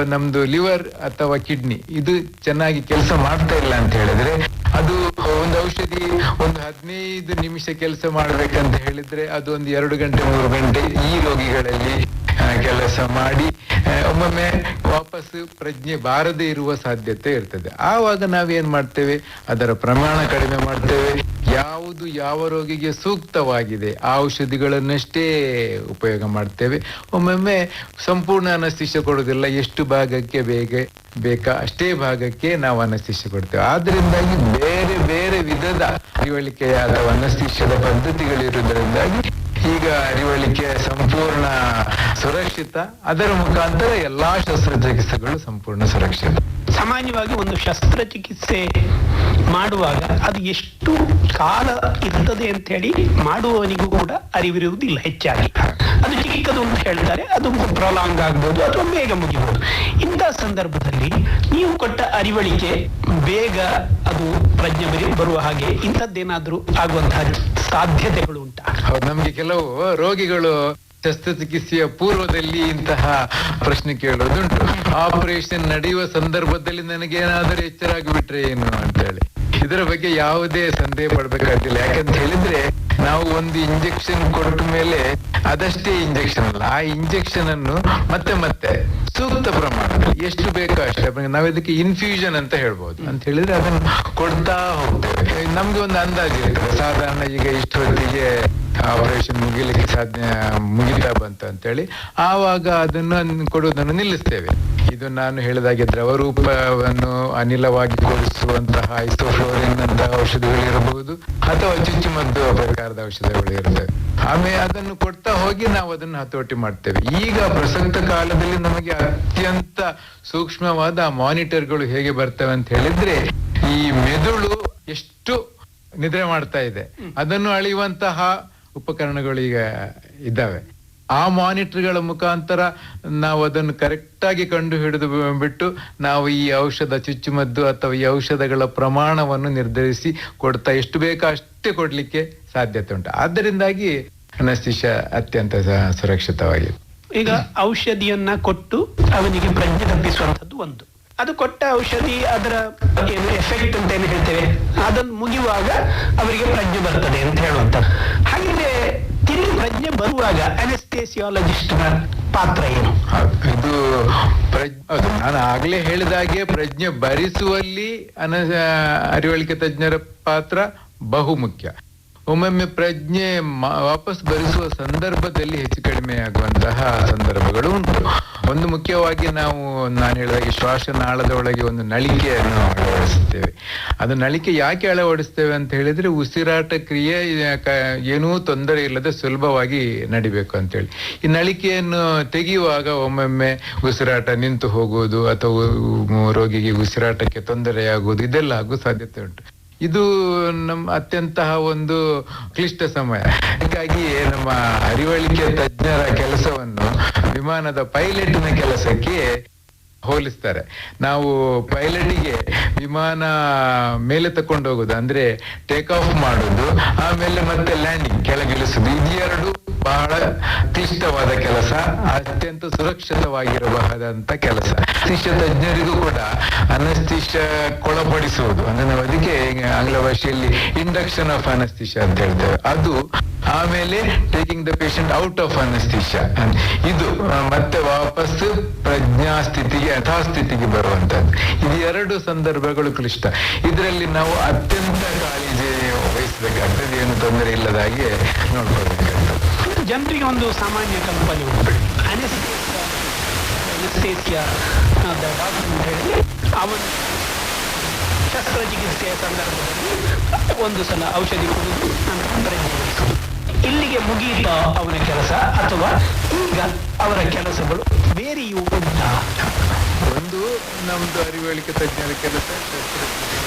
ನಮ್ದು ಲಿವರ್ ಅಥವಾ ಕಿಡ್ನಿ ಇದು ಚೆನ್ನಾಗಿ ಕೆಲಸ ಮಾಡ್ತಾ ಇಲ್ಲ ಅಂತ ಹೇಳಿದ್ರೆ ಅದು ಒಂದು ಔಷಧಿ ಒಂದು ಹದಿನೈದು ನಿಮಿಷ ಕೆಲಸ ಮಾಡ್ಬೇಕಂತ ಹೇಳಿದ್ರೆ ಅದು ಒಂದು ಎರಡು ಗಂಟೆ ಮೂರು ಗಂಟೆ ಈ ರೋಗಿಗಳಲ್ಲಿ ಕೆಲಸ ಮಾಡಿ ಒಮ್ಮೊಮ್ಮೆ ವಾಪಸ್ ಪ್ರಜ್ಞೆ ಬಾರದೇ ಇರುವ ಸಾಧ್ಯತೆ ಇರ್ತದೆ. ಆವಾಗ ನಾವೇನ್ ಮಾಡ್ತೇವೆ? ಅದರ ಪ್ರಮಾಣ ಕಡಿಮೆ ಮಾಡ್ತೇವೆ. ಯಾವುದು ಯಾವ ರೋಗಿಗೆ ಸೂಕ್ತವಾಗಿದೆ, ಆ ಔಷಧಿಗಳನ್ನಷ್ಟೇ ಉಪಯೋಗ ಮಾಡ್ತೇವೆ. ಒಮ್ಮೊಮ್ಮೆ ಸಂಪೂರ್ಣ ಅನಸ್ತಿಷ್ಯ ಕೊಡೋದಿಲ್ಲ ಎಷ್ಟು ಭಾಗಕ್ಕೆ ಬೇಗ, ಬೇಕಾ, ಅಷ್ಟೇ ಭಾಗಕ್ಕೆ ನಾವು ಅನಸ್ತಿಷ್ಯ ಕೊಡ್ತೇವೆ. ಆದ್ರಿಂದಾಗಿ ಬೇರೆ ಬೇರೆ ವಿಧದ ತಿಳುವಳಿಕೆಯಾದ ಅನಸ್ತಿಷ್ಯದ ಪದ್ಧತಿಗಳಿರುವುದರಿಂದಾಗಿ ಈಗ ಅರಿವಳಿಕೆ ಸಂಪೂರ್ಣ ಸುರಕ್ಷಿತ. ಅದರ ಮುಖಾಂತರ ಎಲ್ಲಾ ಶಸ್ತ್ರಚಿಕಿತ್ಸೆಗಳು ಸಂಪೂರ್ಣ ಸುರಕ್ಷಿತ. ಸಾಮಾನ್ಯವಾಗಿ ಒಂದು ಶಸ್ತ್ರಚಿಕಿತ್ಸೆ ಮಾಡುವಾಗ ಅದು ಎಷ್ಟು ಕಾಲ ಇರ್ತದೆ ಅಂತ ಹೇಳಿ ಮಾಡುವವನಿಗೂ ಕೂಡ ಅರಿವಿರುವುದಿಲ್ಲ ಹೆಚ್ಚಾಗಿ. ಅದು ಚಿಕ್ಕದು ಅಂತ ಹೇಳ್ತಾರೆ ಅದು ಪ್ರೊಲಾಂಗ್ ಆಗ್ಬೋದು ಅಥವಾ ಬೇಗ ಮುಗಿಬಹುದು ಇಂಥ ಸಂದರ್ಭದಲ್ಲಿ ನೀವು ಕೊಟ್ಟ ಅರಿವಳಿಕೆ ಬೇಗ ಅದು ಪ್ರಜ್ಞೆ ಬರಿ- ಬರುವ ಹಾಗೆ ಇಂಥದ್ದೇನಾದ್ರೂ ಆಗುವಂತಹ ಸಾಧ್ಯತೆಗಳು ಉಂಟಾ? ನಮ್ಗೆ ಕೆಲವು ರೋಗಿಗಳು ಶಸ್ತ್ರಚಿಕಿತ್ಸೆಯ ಪೂರ್ವದಲ್ಲಿ ಇಂತಹ ಪ್ರಶ್ನೆ ಕೇಳೋದುಂಟು. ಆಪರೇಷನ್ ನಡೆಯುವ ಸಂದರ್ಭದಲ್ಲಿ ನನಗೆ ಏನಾದರೂ ಎಚ್ಚರ ಆಗಿಬಿಟ್ರೆ ಏನು ಅಂತ ಹೇಳಿ ಇದರ ಬಗ್ಗೆ ಯಾವುದೇ ಸಂದೇಹ ಪಡ್ಬೇಕಾಗಿಲ್ಲ. ಯಾಕಂತ ಹೇಳಿದ್ರೆ ನಾವು ಒಂದು ಇಂಜೆಕ್ಷನ್ ಕೊಟ್ಟ ಮೇಲೆ ಅದಷ್ಟೇ ಇಂಜೆಕ್ಷನ್ ಅಲ್ಲ. ಆ ಇಂಜೆಕ್ಷನ್ ಅನ್ನು ಮತ್ತೆ ಮತ್ತೆ ಸೂಕ್ತ ಪ್ರಮಾಣದಲ್ಲಿ ಎಷ್ಟು ಬೇಕೋ ಅಷ್ಟೇ ನಾವು ಇದಕ್ಕೆ ಇನ್ಫ್ಯೂಷನ್ ಅಂತ ಹೇಳ್ಬೋದು. ಅಂತ ಹೇಳಿದ್ರೆ ಅದನ್ನು ಕೊಡ್ತಾ ಹೋಗ್ತೇವೆ. ನಮ್ಗೆ ಒಂದು ಅಂದಾಜು ಸಾಧಾರಣ ಈಗ ಇಷ್ಟು ಹೊತ್ತಿಗೆ ಆಪರೇಷನ್ ಮುಗಿಲಿಕ್ಕೆ ಸಾಧ್ಯ ಮುಗಿತಾ ಬಂತು ಅಂತೇಳಿ ಆವಾಗ ಅದನ್ನು ಕೊಡುವುದನ್ನು ನಿಲ್ಲಿಸ್ತೇವೆ. ಇದು ನಾನು ಹೇಳಿದಾಗೆ ದ್ರವ ರೂಪವನ್ನು ಅನಿಲವಾಗಿ ಕೊಡಿಸುವಂತಹ ಐಸೋಫ್ಲೋರಿನ್ ನಂತಹ ಔಷಧಿಗಳು ಇರಬಹುದು ಅಥವಾ ಚುಚ್ಚುಮದ್ದು ಪ್ರಕಾರದ ಔಷಧಗಳು ಇರ್ತವೆ. ಆಮೇಲೆ ಅದನ್ನು ಕೊಡ್ತಾ ಹೋಗಿ ನಾವು ಅದನ್ನು ಹತೋಟಿ ಮಾಡ್ತೇವೆ. ಈಗ ಪ್ರಸಕ್ತ ಕಾಲದಲ್ಲಿ ನಮಗೆ ಅತ್ಯಂತ ಸೂಕ್ಷ್ಮವಾದ ಮಾನಿಟರ್ಗಳು ಹೇಗೆ ಬರ್ತವೆ ಅಂತ ಹೇಳಿದ್ರೆ ಈ ಮೆದುಳು ಎಷ್ಟು ನಿದ್ರೆ ಮಾಡ್ತಾ ಇದೆ. ಅದನ್ನು ಅಳೆಯುವಂತಹ ಉಪಕರಣಗಳು ಈಗ ಇದ್ದಾವೆ. ಆ ಮಾನಿಟರ್ಗಳ ಮುಖಾಂತರ ನಾವು ಅದನ್ನು ಕರೆಕ್ಟಾಗಿ ಕಂಡು ಹಿಡಿದು ಬಿಟ್ಟು ನಾವು ಈ ಔಷಧ ಚುಚ್ಚುಮದ್ದು ಅಥವಾ ಈ ಔಷಧಗಳ ಪ್ರಮಾಣವನ್ನು ನಿರ್ಧರಿಸಿ ಕೊಡ್ತಾ ಎಷ್ಟು ಬೇಕೋ ಅಷ್ಟೇ ಕೊಡ್ಲಿಕ್ಕೆ ಸಾಧ್ಯತೆ ಉಂಟು. ಆದ್ದರಿಂದಾಗಿ ಅನಸ್ತಿಷ ಅತ್ಯಂತ ಸುರಕ್ಷಿತವಾಗಿದೆ. ಈಗ ಔಷಧಿಯನ್ನ ಕೊಟ್ಟು ಅವನಿಗೆ ಪ್ರಜ್ಞೆ ತಪ್ಪಿಸುವಂತದ್ದು ಒಂದು. ಅದು ಕೊಟ್ಟ ಔಷಧಿ ಅದರ ಏನು ಎಫೆಕ್ಟ್ ಅಂತ ಏನು ಹೇಳ್ತೇವೆ? ಅದನ್ನು ಮುಗಿಯುವಾಗ ಅವರಿಗೆ ಪ್ರಜ್ಞೆ ಬರ್ತದೆ ಅಂತ ಹೇಳುವಂತ. ಹಾಗೆ ತಿರುಗಿ ಪ್ರಜ್ಞೆ ಬರುವಾಗ ಅನೆಸ್ಥೇಸಿಯಾಲಜಿಸ್ಟ್ನ ಪಾತ್ರ ಏನು? ಇದು ಹೌದು, ನಾನು ಆಗ್ಲೇ ಹೇಳಿದಾಗೆ ಪ್ರಜ್ಞೆ ಭರಿಸುವಲ್ಲಿ ಅನ ಅರಿವಳಿಕೆ ತಜ್ಞರ ಪಾತ್ರ ಬಹು ಮುಖ್ಯ ಒಮ್ಮೊಮ್ಮೆ ಪ್ರಜ್ಞೆ ವಾಪಸ್ ಬರಿಸುವ ಸಂದರ್ಭದಲ್ಲಿ ಹೆಚ್ಚು ಕಡಿಮೆ ಆಗುವಂತಹ ಸಂದರ್ಭಗಳು ಉಂಟು. ಒಂದು ಮುಖ್ಯವಾಗಿ ನಾವು, ನಾನು ಹೇಳಿದಾಗೆ ಶ್ವಾಸನಾಳದ ಒಳಗೆ ಒಂದು ನಳಿಕೆಯನ್ನು ಅಳವಡಿಸುತ್ತೇವೆ. ಅದು ನಳಿಕೆ ಯಾಕೆ ಅಳವಡಿಸ್ತೇವೆ ಅಂತ ಹೇಳಿದ್ರೆ ಉಸಿರಾಟ ಕ್ರಿಯೆ ಏನೂ ತೊಂದರೆ ಇಲ್ಲದೆ ಸುಲಭವಾಗಿ ನಡಿಬೇಕು ಅಂತೇಳಿ. ಈ ನಳಿಕೆಯನ್ನು ತೆಗೆಯುವಾಗ ಒಮ್ಮೊಮ್ಮೆ ಉಸಿರಾಟ ನಿಂತು ಹೋಗುವುದು ಅಥವಾ ರೋಗಿಗೆ ಉಸಿರಾಟಕ್ಕೆ ತೊಂದರೆಯಾಗುವುದು ಇದೆಲ್ಲ ಆಗುವ ಸಾಧ್ಯತೆ ಉಂಟು. ಇದು ನಮ್ಮ ಅತ್ಯಂತ ಒಂದು ಕ್ಲಿಷ್ಟ ಸಮಯ. ಹಾಗಾಗಿ ನಮ್ಮ ಅರಿವಳಿಕೆ ತಜ್ಞರ ಕೆಲಸವನ್ನು ವಿಮಾನದ ಪೈಲಟ್ನ ಕೆಲಸಕ್ಕೆ ಹೋಲಿಸ್ತಾರೆ. ನಾವು ಪೈಲಟಿಗೆ ವಿಮಾನ ಮೇಲೆ ತಕೊಂಡು ಹೋಗುದು ಅಂದ್ರೆ ಟೇಕ್ ಆಫ್ ಮಾಡುದು, ಆಮೇಲೆ ಮತ್ತೆ ಲ್ಯಾಂಡಿಂಗ್ ಕೆಳಗಿಳಿಸುದು. ಇದೆರಡು ಬಹಳ ಕ್ಲಿಷ್ಟವಾದ ಕೆಲಸ, ಅತ್ಯಂತ ಸುರಕ್ಷಿತವಾಗಿರಬಹುದಂತ ಕೆಲಸ. ಅನಸ್ತಿಷ್ಯ ತಜ್ಞರಿಗೂ ಕೂಡ ಅನಸ್ತಿಷ್ಯ ಕೊಳಪಡಿಸುವುದು. ಅಂದ್ರೆ ಅದಕ್ಕೆ ಆಂಗ್ಲ ಭಾಷೆಯಲ್ಲಿ ಇಂಡಕ್ಷನ್ ಆಫ್ ಅನಸ್ತಿಷ್ಯ ಅಂತ ಹೇಳ್ತೇವೆ. ಅದು ಆಮೇಲೆ taking the patient out of anaesthesia ಇದು ಮತ್ತೆ ವಾಪಸ್ ಪ್ರಜ್ಞಾ ಸ್ಥಿತಿಗೆ ಯಥಾಸ್ಥಿತಿಗೆ ಬರುವಂತದ್ದು ಇದು ಎರಡು ಸಂದರ್ಭಗಳು ಕ್ಲಿಷ್ಟ. ಇದರಲ್ಲಿ ನಾವು ಅತ್ಯಂತ ಕಾಳಜಿ ವಹಿಸಬೇಕಾಗ್ತದೆ. ಏನು ತೊಂದರೆ ಇಲ್ಲದ ಹಾಗೆ ನೋಡ್ಕೊಳ್ಬೇಕಾಗ್ತದೆ. ಜನರಿಗೆ ಒಂದು ಸಾಮಾನ್ಯ ಕಲ್ಪನೆ ಹೇಳಿ ಅವನು ಶಸ್ತ್ರಚಿಕಿತ್ಸೆಯ ಸಂದರ್ಭದಲ್ಲಿ ಒಂದು ಸಲ ಔಷಧಿ ಕೊಡುವುದು ನಂತರ ಇಲ್ಲಿಗೆ ಮುಗಿಯುತ್ತ ಅವನ ಕೆಲಸ ಅಥವಾ ಈಗ ಅವರ ಕೆಲಸಗಳು ಬೇರೆಯೂ ಉಂಟಾ? ಒಂದು ನಮ್ದು ಅರಿವಳಿಕೆ ತಜ್ಞರ ಕೆಲಸ ಶಸ್ತ್ರಚಿಕಿತ್ಸೆ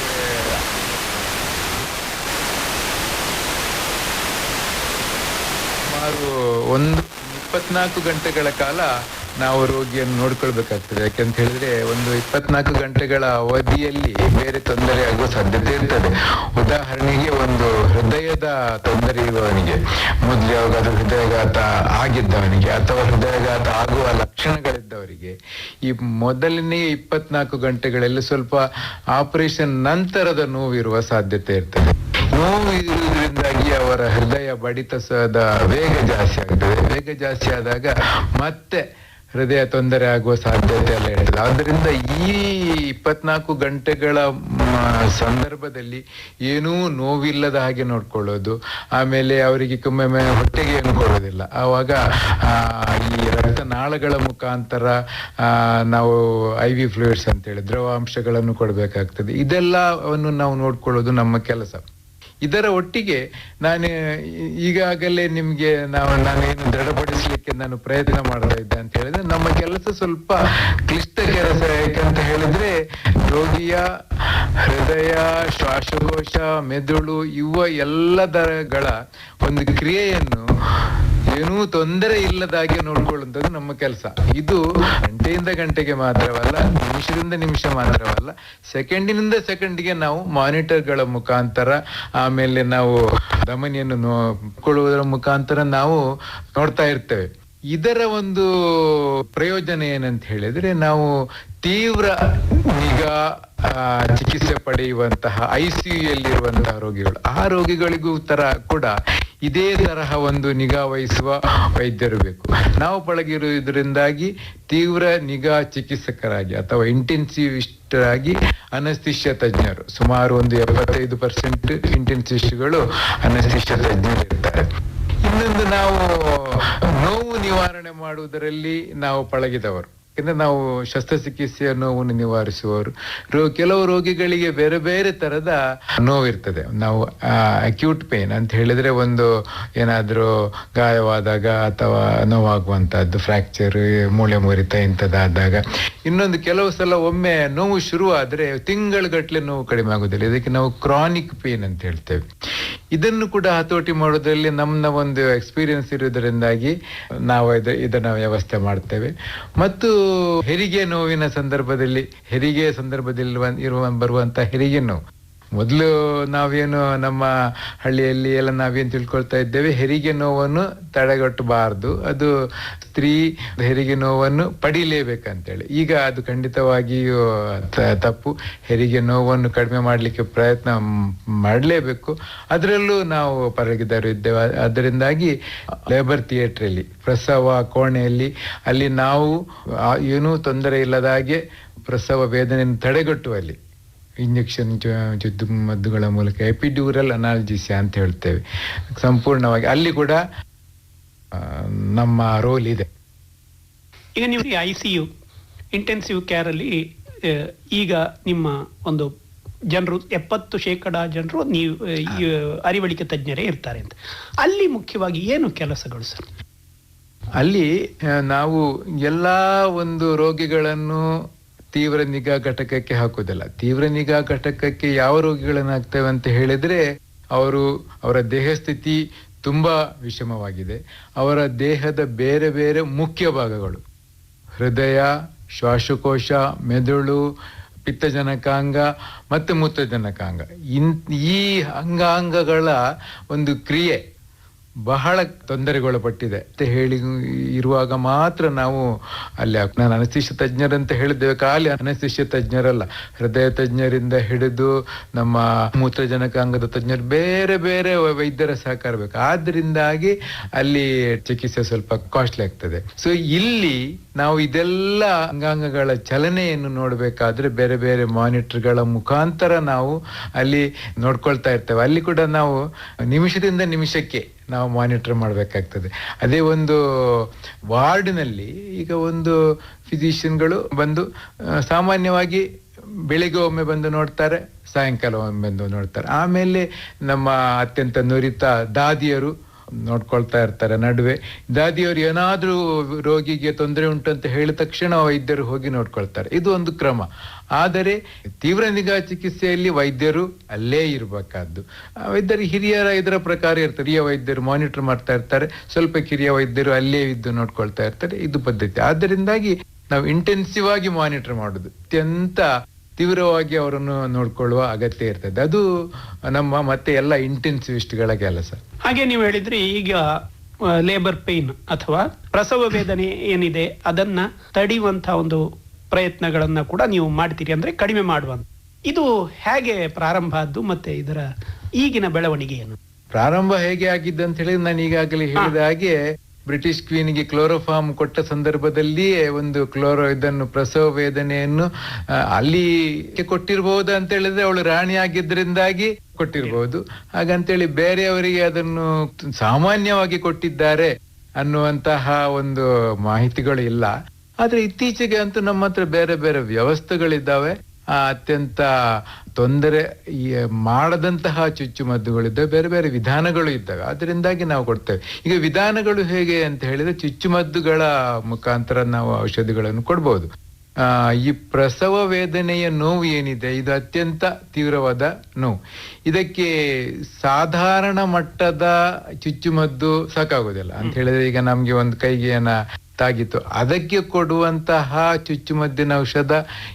ಸುಮಾರು ಒಂದು ಇಪ್ಪತ್ನಾಲ್ಕು ಗಂಟೆಗಳ ಕಾಲ ನಾವು ರೋಗಿಯನ್ನು ನೋಡ್ಕೊಳ್ಬೇಕಾಗ್ತದೆ. ಯಾಕೆಂತ ಹೇಳಿದ್ರೆ ಒಂದು ಇಪ್ಪತ್ನಾಲ್ಕು ಗಂಟೆಗಳ ಅವಧಿಯಲ್ಲಿ ಬೇರೆ ತೊಂದರೆ ಆಗುವ ಸಾಧ್ಯತೆ ಇರ್ತದೆ. ಉದಾಹರಣೆಗೆ ಒಂದು ಹೃದಯದ ತೊಂದರೆ ಇರುವವನಿಗೆ, ಮೊದಲು ಯಾವಾಗ ಹೃದಯಘಾತ ಆಗಿದ್ದವನಿಗೆ ಅಥವಾ ಹೃದಯಘಾತ ಆಗುವ ಲಕ್ಷಣಗಳಿದ್ದವರಿಗೆ, ಈ ಮೊದಲನೇ ಇಪ್ಪತ್ನಾಲ್ಕು ಗಂಟೆಗಳಲ್ಲಿ ಸ್ವಲ್ಪ ಆಪರೇಷನ್ ನಂತರದ ನೋವಿರುವ ಸಾಧ್ಯತೆ ಇರ್ತದೆ. ನೋವು ಇರುವುದರಿಂದಾಗಿ ಅವರ ಹೃದಯ ಬಡಿತದ ವೇಗ ಜಾಸ್ತಿ ಆಗ್ತದೆ. ವೇಗ ಜಾಸ್ತಿ ಆದಾಗ ಮತ್ತೆ ಹೃದಯ ತೊಂದರೆ ಆಗುವ ಸಾಧ್ಯತೆ ಎಲ್ಲ ಇರ್ತದೆ. ಆದ್ದರಿಂದ ಈ ಇಪ್ಪತ್ನಾಲ್ಕು ಗಂಟೆಗಳ ಸಂದರ್ಭದಲ್ಲಿ ಏನೂ ನೋವಿಲ್ಲದ ಹಾಗೆ ನೋಡ್ಕೊಳ್ಳೋದು. ಆಮೇಲೆ ಅವರಿಗೆ ಒಮ್ಮೊಮ್ಮೆ ಹೊಟ್ಟೆಗೆ ಏನು ಕೊಡೋದಿಲ್ಲ ಆವಾಗ ಈ ರಕ್ತನಾಳಗಳ ಮುಖಾಂತರ ನಾವು ಐ ವಿ ಫ್ಲೂಯಿಡ್ಸ್ ಅಂತೇಳಿ ದ್ರವಾಂಶಗಳನ್ನು ಕೊಡಬೇಕಾಗ್ತದೆ. ಇದೆಲ್ಲವನ್ನು ನಾವು ನೋಡ್ಕೊಳ್ಳೋದು ನಮ್ಮ ಕೆಲಸ. ಇದರ ಒಟ್ಟಿಗೆ ನಾನು ಈಗಾಗಲೇ ನಿಮ್ಗೆ ನಾವು ನಾನೇನು ದೃಢಪಡಿಸಲಿಕ್ಕೆ ನಾನು ಪ್ರಯತ್ನ ಮಾಡ್ತಾ ಇದ್ದೆ ಅಂತ ಹೇಳಿದ್ರೆ ನಮ್ಮ ಕೆಲಸ ಸ್ವಲ್ಪ ಕ್ಲಿಷ್ಟ ಕೆಲಸ ಯಾಕಂತ ಹೇಳಿದ್ರೆ ರೋಗಿಯ ಹೃದಯ, ಶ್ವಾಸಕೋಶ, ಮೆದುಳು, ಇವ ಎಲ್ಲದರಗಳ ಒಂದು ಕ್ರಿಯೆಯನ್ನು ಏನೂ ತೊಂದರೆ ಇಲ್ಲದಾಗೆ ನೋಡ್ಕೊಳ್ಳುವಂಥದ್ದು ನಮ್ಮ ಕೆಲಸ. ಇದು ಗಂಟೆಯಿಂದ ಗಂಟೆಗೆ ಮಾತ್ರವಲ್ಲ, ನಿಮಿಷದಿಂದ ನಿಮಿಷ ಮಾತ್ರವಲ್ಲ, ಸೆಕೆಂಡಿನಿಂದ ಸೆಕೆಂಡ್ಗೆ ನಾವು ಮಾನಿಟರ್ಗಳ ಮುಖಾಂತರ, ಆಮೇಲೆ ನಾವು ಧಮನಿಯನ್ನು ನೋಡ್ಕೊಳ್ಳುವುದರ ಮುಖಾಂತರ ನಾವು ನೋಡ್ತಾ ಇರ್ತೇವೆ. ಇದರ ಒಂದು ಪ್ರಯೋಜನ ಏನಂತ ಹೇಳಿದ್ರೆ, ನಾವು ತೀವ್ರ ನಿಗಾ ಚಿಕಿತ್ಸೆ ಪಡೆಯುವಂತಹ ಐ ಸಿ ಯಲ್ಲಿರುವಂತಹ ರೋಗಿಗಳು. ಆ ರೋಗಿಗಳಿಗೂ ತರ ಕೂಡ ಇದೇ ತರಹ ಒಂದು ನಿಗಾ ವಹಿಸುವ ವೈದ್ಯರು ಬೇಕು. ನಾವು ಪಳಗಿರುವುದರಿಂದಾಗಿ ತೀವ್ರ ನಿಗಾ ಚಿಕಿತ್ಸಕರಾಗಿ ಅಥವಾ ಇಂಟೆನ್ಸಿವಿಸ್ಟ್ ಆಗಿ ಅನಸ್ತಿಷ್ಯ ತಜ್ಞರು, ಸುಮಾರು ಒಂದು ಎಪ್ಪತ್ತೈದು ಪರ್ಸೆಂಟ್ ಇಂಟೆನ್ಸಿಸ್ಟ್ಗಳು ಅನಸ್ತಿಷ್ಯ ತಜ್ಞರು ಇರ್ತಾರೆ. ಇನ್ನೊಂದು ನಾವು ನೋವು ನಿವಾರಣೆ ಮಾಡುವುದರಲ್ಲಿ ನಾವು ಪಳಗಿದವರು. ಯಾಕಂದ್ರೆ ನಾವು ಶಸ್ತ್ರಚಿಕಿತ್ಸೆಯ ನೋವನ್ನು ನಿವಾರಿಸುವವರು. ರೋ, ಕೆಲವು ರೋಗಿಗಳಿಗೆ ಬೇರೆ ಬೇರೆ ತರದ ನೋವಿರ್ತದೆ. ನಾವು ಅಕ್ಯೂಟ್ ಪೇನ್ ಅಂತ ಹೇಳಿದ್ರೆ ಒಂದು ಏನಾದರೂ ಗಾಯವಾದಾಗ ಅಥವಾ ನೋವಾಗುವಂತಹದ್ದು ಫ್ರಾಕ್ಚರ್ ಮೂಳೆ ಮುರಿತ ಇಂಥದ್ದಾದಾಗ. ಇನ್ನೊಂದು ಕೆಲವು ಸಲ ಒಮ್ಮೆ ನೋವು ಶುರುವಾದ್ರೆ ತಿಂಗಳುಗಟ್ಟಲೆ ನೋವು ಕಡಿಮೆ ಆಗುದಿಲ್ಲ ಇದಕ್ಕೆ ನಾವು ಕ್ರಾನಿಕ್ ಪೇನ್ ಅಂತ ಹೇಳ್ತೇವೆ. ಇದನ್ನು ಕೂಡ ಹತೋಟಿ ಮಾಡೋದ್ರಲ್ಲಿ ನಮ್ಮ ಒಂದು ಎಕ್ಸ್ಪೀರಿಯನ್ಸ್ ಇರುವುದರಿಂದಾಗಿ ನಾವು ಇದ- ಇದನ್ನ ವ್ಯವಸ್ಥೆ ಮಾಡ್ತೇವೆ. ಮತ್ತು ಹೆರಿಗೆ ನೋವಿನ ಸಂದರ್ಭದಲ್ಲಿ, ಹೆರಿಗೆ ಸಂದರ್ಭದಲ್ಲಿ ಇರುವ- ಬರುವಂತಹ ಹೆರಿಗೆ ನೋವು. ಮೊದಲು ನಾವೇನು ನಮ್ಮ ಹಳ್ಳಿಯಲ್ಲಿ ಎಲ್ಲ ನಾವೇನು ತಿಳ್ಕೊಳ್ತಾ ಇದ್ದೇವೆ, ಹೆರಿಗೆ ನೋವನ್ನು ತಡೆಗಟ್ಟಬಾರದು. ಅದು ಸ್ತ್ರೀ ಹೆರಿಗೆ ನೋವನ್ನು ಪಡೀಲೇಬೇಕಂತೇಳಿ. ಈಗ ಅದು ಖಂಡಿತವಾಗಿಯೂ ತಪ್ಪು. ಹೆರಿಗೆ ನೋವನ್ನು ಕಡಿಮೆ ಮಾಡಲಿಕ್ಕೆ ಪ್ರಯತ್ನ ಮಾಡಲೇಬೇಕು. ಅದರಲ್ಲೂ ನಾವು ಪರಗಿದರು ಇದ್ದೇವೆ. ಅದರಿಂದಾಗಿ ಲೇಬರ್ ಥಿಯೇಟ್ರಲ್ಲಿ ಪ್ರಸವ ಕೋಣೆಯಲ್ಲಿ, ಅಲ್ಲಿ ನಾವು ಏನೂ ತೊಂದರೆ ಇಲ್ಲದ ಹಾಗೆ ಪ್ರಸವ ವೇದನೆಯನ್ನು ತಡೆಗಟ್ಟುವಲ್ಲಿ ಇಂಜೆಕ್ಷನ್ ಚುದ್ದು ಮದ್ದುಗಳ ಮೂಲಕ ಎಪಿಡ್ಯೂರಲ್ ಅನಾಲ್ಜಿಸಿಯಾ ಅಂತ ಹೇಳ್ತೇವೆ. ಸಂಪೂರ್ಣವಾಗಿ ಅಲ್ಲಿ ಕೂಡ ನಮ್ಮ ರೋಲ್ ಇದೆ. ಈಗ ನೀವು I C U intensive care ಅಲ್ಲಿ ಈಗ ನಿಮ್ಮ ಒಂದು ಜನರು ಎಪ್ಪತ್ತು ಶೇಕಡ ಜನರು ನೀವು ಅರಿವಳಿಕೆ ತಜ್ಞರೇ ಇರ್ತಾರೆ ಅಂತ. ಅಲ್ಲಿ ಮುಖ್ಯವಾಗಿ ಏನು ಕೆಲಸಗಳು ಸರ್? ಅಲ್ಲಿ ನಾವು ಎಲ್ಲ ಒಂದು ರೋಗಿಗಳನ್ನು ತೀವ್ರ ನಿಗಾ ಘಟಕಕ್ಕೆ ಹಾಕುವುದಿಲ್ಲ. ತೀವ್ರ ನಿಗಾ ಘಟಕಕ್ಕೆ ಯಾವ ರೋಗಿಗಳನ್ನಾಗ್ತೇವೆ ಅಂತ ಹೇಳಿದ್ರೆ ಅವರು, ಅವರ ದೇಹ ಸ್ಥಿತಿ ತುಂಬಾ ವಿಷಮವಾಗಿದೆ. ಅವರ ದೇಹದ ಬೇರೆ ಬೇರೆ ಮುಖ್ಯ ಭಾಗಗಳು, ಹೃದಯ, ಶ್ವಾಸಕೋಶ, ಮೆದುಳು, ಪಿತ್ತಜನಕಾಂಗ ಮತ್ತು ಮೂತ್ರಜನಕಾಂಗ ಇನ್ ಈ ಅಂಗಾಂಗಗಳ ಒಂದು ಕ್ರಿಯೆ ಬಹಳ ತೊಂದರೆಗೊಳಪಟ್ಟಿದೆ. ಅಂತ ಹೇಳಿ ಇರುವಾಗ ಮಾತ್ರ ನಾವು ಅಲ್ಲಿ ನಾನು ಅನಸ್ತಿಷ್ಯ ತಜ್ಞರಂತ ಹೇಳಿದ್ದೇವೆ. ಖಾಲಿ ಅನಸ್ತಿಷ್ಯ ತಜ್ಞರಲ್ಲ. ಹೃದಯ ತಜ್ಞರಿಂದ ಹಿಡಿದು ನಮ್ಮ ಮೂತ್ರಜನಕಾಂಗದ ತಜ್ಞರು ಬೇರೆ ಬೇರೆ ವೈದ್ಯರ ಸಹಕಾರ ಬೇಕು. ಆದ್ರಿಂದಾಗಿ ಅಲ್ಲಿ ಚಿಕಿತ್ಸೆ ಸ್ವಲ್ಪ ಕಾಸ್ಟ್ಲಿ ಆಗ್ತದೆ. ಸೊ ಇಲ್ಲಿ ನಾವು ಇದೆಲ್ಲ ಅಂಗಾಂಗಗಳ ಚಲನೆಯನ್ನು ನೋಡಬೇಕಾದ್ರೆ ಬೇರೆ ಬೇರೆ ಮಾನಿಟರ್ಗಳ ಮುಖಾಂತರ ನಾವು ಅಲ್ಲಿ ನೋಡ್ಕೊಳ್ತಾ ಇರ್ತೇವೆ. ಅಲ್ಲಿ ಕೂಡ ನಾವು ನಿಮಿಷದಿಂದ ನಿಮಿಷಕ್ಕೆ ನಾವು ಮಾನಿಟರ್ ಮಾಡಬೇಕಾಗ್ತದೆ. ಅದೇ ಒಂದು ವಾರ್ಡ್ನಲ್ಲಿ ಈಗ ಒಂದು ಫಿಸಿಷಿಯನ್ಗಳು ಬಂದು ಸಾಮಾನ್ಯವಾಗಿ ಬೆಳಿಗ್ಗೆ ಒಮ್ಮೆ ಬಂದು ನೋಡ್ತಾರೆ, ಸಾಯಂಕಾಲ ಒಮ್ಮೆ ಬಂದು ನೋಡ್ತಾರೆ. ಆಮೇಲೆ ನಮ್ಮ ಅತ್ಯಂತ ನುರಿತ ದಾದಿಯರು ನೋಡ್ಕೊಳ್ತಾ ಇರ್ತಾರೆ ನಡುವೆ. ದಾದಿಯವರು ಏನಾದರೂ ರೋಗಿಗೆ ತೊಂದರೆ ಉಂಟು ಅಂತ ಹೇಳಿದ ತಕ್ಷಣ ವೈದ್ಯರು ಹೋಗಿ ನೋಡ್ಕೊಳ್ತಾರೆ. ಇದು ಒಂದು ಕ್ರಮ. ಆದರೆ ತೀವ್ರ ನಿಗಾ ಚಿಕಿತ್ಸೆಯಲ್ಲಿ ವೈದ್ಯರು ಅಲ್ಲೇ ಇರಬೇಕಾದ್ದು. ವೈದ್ಯರು ಹಿರಿಯರ ಇದರ ಪ್ರಕಾರ ಇರ್ತಾರೆ. ಹಿರಿಯ ವೈದ್ಯರು ಮಾನಿಟರ್ ಮಾಡ್ತಾ ಇರ್ತಾರೆ. ಸ್ವಲ್ಪ ಕಿರಿಯ ವೈದ್ಯರು ಅಲ್ಲೇ ಇದ್ದು ನೋಡ್ಕೊಳ್ತಾ ಇರ್ತಾರೆ. ಇದು ಪದ್ಧತಿ. ಆದ್ದರಿಂದಾಗಿ ನಾವು ಇಂಟೆನ್ಸಿವ್ ಆಗಿ ಮಾನಿಟರ್ ಮಾಡುದು. ಅತ್ಯಂತ ತೀವ್ರವಾಗಿ ಅವರನ್ನು ನೋಡ್ಕೊಳ್ಳುವ ಅಗತ್ಯ ಇರ್ತದೆ. ಅದು ನಮ್ಮ ಮತ್ತೆ ಎಲ್ಲ ಇಂಟೆನ್ಸಿವಿಸ್ಟ್ಗಳ ಕೆಲಸ. ಹಾಗೆ ನೀವು ಹೇಳಿದ್ರಿ, ಈಗ ಲೇಬರ್ ಪೇನ್ ಅಥವಾ ಪ್ರಸವ ವೇದನೆ ಏನಿದೆ, ಅದನ್ನ ತಡೆಯುವಂತಹ ಒಂದು ಪ್ರಯತ್ನಗಳನ್ನ ಕೂಡ ನೀವು ಮಾಡ್ತೀರಿ ಅಂದ್ರೆ ಕಡಿಮೆ ಮಾಡುವಂತ. ಇದು ಹೇಗೆ ಪ್ರಾರಂಭ ಆದ್ದು ಮತ್ತೆ ಇದರ ಈಗಿನ ಬೆಳವಣಿಗೆ ಏನು? ಪ್ರಾರಂಭ ಹೇಗೆ ಆಗಿದ್ದು ಅಂತ ಹೇಳಿ ನಾನು ಈಗಾಗಲೇ ಹೇಳಿದ ಹಾಗೆ ಬ್ರಿಟಿಷ್ ಕ್ವೀನ್ಗೆ ಕ್ಲೋರೋಫಾರ್ಮ್ ಕೊಟ್ಟ ಸಂದರ್ಭದಲ್ಲಿಯೇ ಒಂದು ಕ್ಲೋರೋ ಇದನ್ನು ಪ್ರಸವ ವೇದನೆಯನ್ನು ಅಲ್ಲಿ ಕೊಟ್ಟಿರಬಹುದು ಅಂತ ಹೇಳಿದ್ರೆ ಅವಳು ರಾಣಿ ಆಗಿದ್ದರಿಂದಾಗಿ ಕೊಟ್ಟಿರಬಹುದು ಹಾಗಂತೇಳಿ ಬೇರೆಯವರಿಗೆ ಅದನ್ನು ಸಾಮಾನ್ಯವಾಗಿ ಕೊಟ್ಟಿದ್ದಾರೆ ಅನ್ನುವಂತಹ ಒಂದು ಮಾಹಿತಿಗಳು ಇಲ್ಲ. ಆದ್ರೆ ಇತ್ತೀಚೆಗೆ ಅಂತೂ ನಮ್ಮ ಹತ್ರ ಬೇರೆ ಬೇರೆ ವ್ಯವಸ್ಥೆಗಳಿದ್ದಾವೆ. ಆ, ಅತ್ಯಂತ ತೊಂದರೆ ಮಾಡದಂತಹ ಚುಚ್ಚುಮದ್ದುಗಳಿದ್ದಾವೆ ಬೇರೆ ಬೇರೆ ವಿಧಾನಗಳು ಇದ್ದಾವೆ ಅದರಿಂದಾಗಿ ನಾವು ಕೊಡ್ತೇವೆ. ಈಗ ವಿಧಾನಗಳು ಹೇಗೆ ಅಂತ ಹೇಳಿದ್ರೆ ಚುಚ್ಚುಮದ್ದುಗಳ ಮುಖಾಂತರ ನಾವು ಔಷಧಿಗಳನ್ನು ಕೊಡ್ಬೋದು. ಆ, ಈ ಪ್ರಸವ ವೇದನೆಯ ನೋವು ಏನಿದೆ ಇದು ಅತ್ಯಂತ ತೀವ್ರವಾದ ನೋವು. ಇದಕ್ಕೆ ಸಾಧಾರಣ ಮಟ್ಟದ ಚುಚ್ಚುಮದ್ದು ಸಾಕಾಗೋದಿಲ್ಲ. ಅಂತ ಹೇಳಿದ್ರೆ ಈಗ ನಮ್ಗೆ ಒಂದು ಕೈಗೆ ಏನ ತಾಗಿತ್ತು ಅದಕ್ಕೆ ಕೊಡುವಂತಹ ಚುಚ್ಚುಮದ್ದಿನ ಔಷಧ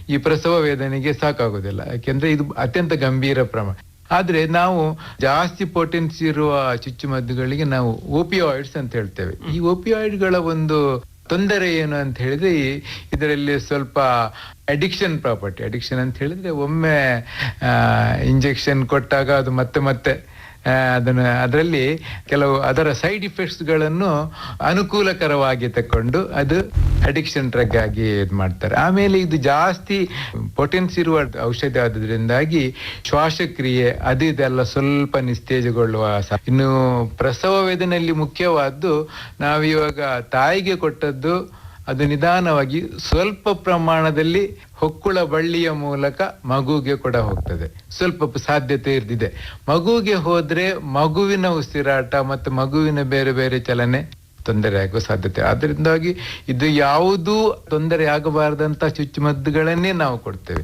ಈ ಪ್ರಸವ ವೇದನೆಗೆ ಸಾಕಾಗೋದಿಲ್ಲ. ಯಾಕೆಂದ್ರೆ ಇದು ಅತ್ಯಂತ ಗಂಭೀರ ಪ್ರಮಾಣ ಆದ್ರೆ ನಾವು ಜಾಸ್ತಿ ಪೊಟೆನ್ಸಿ ಇರುವ ಚುಚ್ಚುಮದ್ದುಗಳಿಗೆ ನಾವು ಓಪಿಯಾಯ್ಡ್ಸ್ ಅಂತ ಹೇಳ್ತೇವೆ. ಈ ಓಪಿಯಾಯ್ಡ್ಗಳ ಒಂದು ತೊಂದರೆ ಏನು ಅಂತ ಹೇಳಿದ್ರೆ ಇದರಲ್ಲಿ ಸ್ವಲ್ಪ ಅಡಿಕ್ಷನ್ ಪ್ರಾಪರ್ಟಿ ಅಡಿಕ್ಷನ್ ಅಂತ ಹೇಳಿದ್ರೆ ಒಮ್ಮೆ ಇಂಜೆಕ್ಷನ್ ಕೊಟ್ಟಾಗ ಅದು ಮತ್ತೆ ಮತ್ತೆ ಅದನ್ನು ಅದರಲ್ಲಿ ಕೆಲವು ಅದರ ಸೈಡ್ ಇಫೆಕ್ಟ್ಸ್ಗಳನ್ನು ಅನುಕೂಲಕರವಾಗಿ ತಕೊಂಡು ಅದು ಅಡಿಕ್ಷನ್ ಡ್ರಗ್ ಆಗಿ ಇದು ಮಾಡ್ತಾರೆ. ಆಮೇಲೆ ಇದು ಜಾಸ್ತಿ ಪೊಟೆನ್ಸ್ ಇರುವ ಔಷಧಿ ಆದ್ರಿಂದಾಗಿ ಶ್ವಾಸಕ್ರಿಯೆ ಅದು ಇದೆಲ್ಲ ಸ್ವಲ್ಪ ನಿಸ್ತೇಜಗೊಳ್ಳುವ ಇನ್ನು ಪ್ರಸವ ವೇದನೆಯಲ್ಲಿ ಮುಖ್ಯವಾದ್ದು ನಾವಿವಾಗ ತಾಯಿಗೆ ಕೊಟ್ಟದ್ದು ಅದು ನಿಧಾನವಾಗಿ ಸ್ವಲ್ಪ ಪ್ರಮಾಣದಲ್ಲಿ ಹೊಕ್ಕುಳ ಬಳ್ಳಿಯ ಮೂಲಕ ಮಗುಗೆ ಕೂಡ ಹೋಗ್ತದೆ. ಸ್ವಲ್ಪ ಸಾಧ್ಯತೆ ಇರ್ದಿದೆ. ಮಗುಗೆ ಹೋದ್ರೆ ಮಗುವಿನ ಉಸಿರಾಟ ಮತ್ತು ಮಗುವಿನ ಬೇರೆ ಬೇರೆ ಚಲನೆ ತೊಂದರೆ ಆಗುವ ಸಾಧ್ಯತೆ. ಅದರಿಂದಾಗಿ ಇದು ಯಾವುದೂ ತೊಂದರೆ ಆಗಬಾರದಂತ ಚುಚ್ಚುಮದ್ದುಗಳನ್ನೇ ನಾವು ಕೊಡ್ತೇವೆ.